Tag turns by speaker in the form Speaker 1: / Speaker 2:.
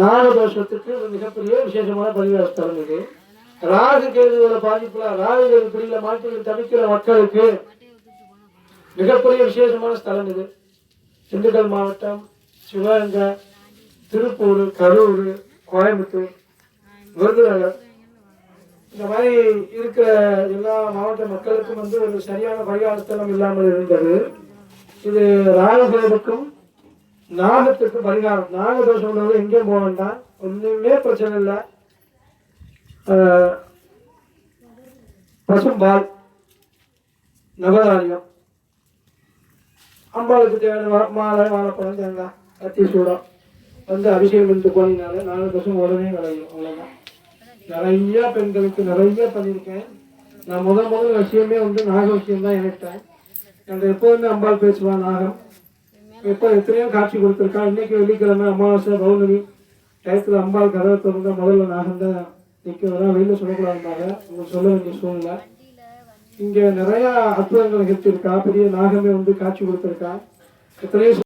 Speaker 1: நாகதோஷத்துக்கு ஒரு மிகப்பெரிய விசேஷமான பரிகார ஸ்தலம் இது. ராகு கேதுவோட பாதிப்புல ராகு கேது பிடியில மாட்டி தவிக்கிற மக்களுக்கு மிகப்பெரிய விசேஷமான ஸ்தலம் இது. திண்டுக்கல் மாவட்டம் சிவகங்கை திருப்பூர் கரூர் கோயம்புத்தூர் விருதுநகர். இந்த மாதிரி இருக்கிற எல்லா மாவட்ட மக்களுக்கும் வந்து ஒரு சரியான பரிகார ஸ்தலம் இல்லாமல் இருந்தது. இது ராகுகேதுக்கும் நாகத்துக்கு பரிகாரம். நாகதோஷம் உள்ளவங்க எங்கேயும் போக வேண்டாம். ஒன்றுமே பிரச்சனை இல்லை. பசும்பால் நவதானியம் அம்பாளுக்கு தேவையான மாலை வாழைப்பழம் தேங்காய் கத்தி சூடம். வந்து அபிஷேகம் பண்ணிட்டு போனீங்கனாலே நாலு வருஷம் உடனே விளையும். அவ்வளோதான் நிறைய பெண்களுக்கு நிறைய பண்ணியிருக்கேன். நான் முதல் முதல் விஷயமே வந்து நாக விஷயம் தான் நினைத்தேன் அந்த எப்போதுமே அம்பாள் பேசுவான் நாகம். எப்போ எத்தனையோ காட்சி கொடுத்துருக்கா இன்னைக்கு வெள்ளிக்கிழமை அமாவாசை பௌர்ணமி. டயத்தில் அம்பாள் கதவை திறந்தா முதல்ல நாகம் தான் நிற்கிறதா வெளியில் சொல்லக்கூடாதுனாங்க உங்களுக்கு சொல்ல வேண்டிய சூழ்நிலை. இங்கே நிறையா அற்புதங்கள் எடுத்துருக்கா பெரிய நாகமே வந்து காட்சி கொடுத்துருக்கா. எத்தனையோ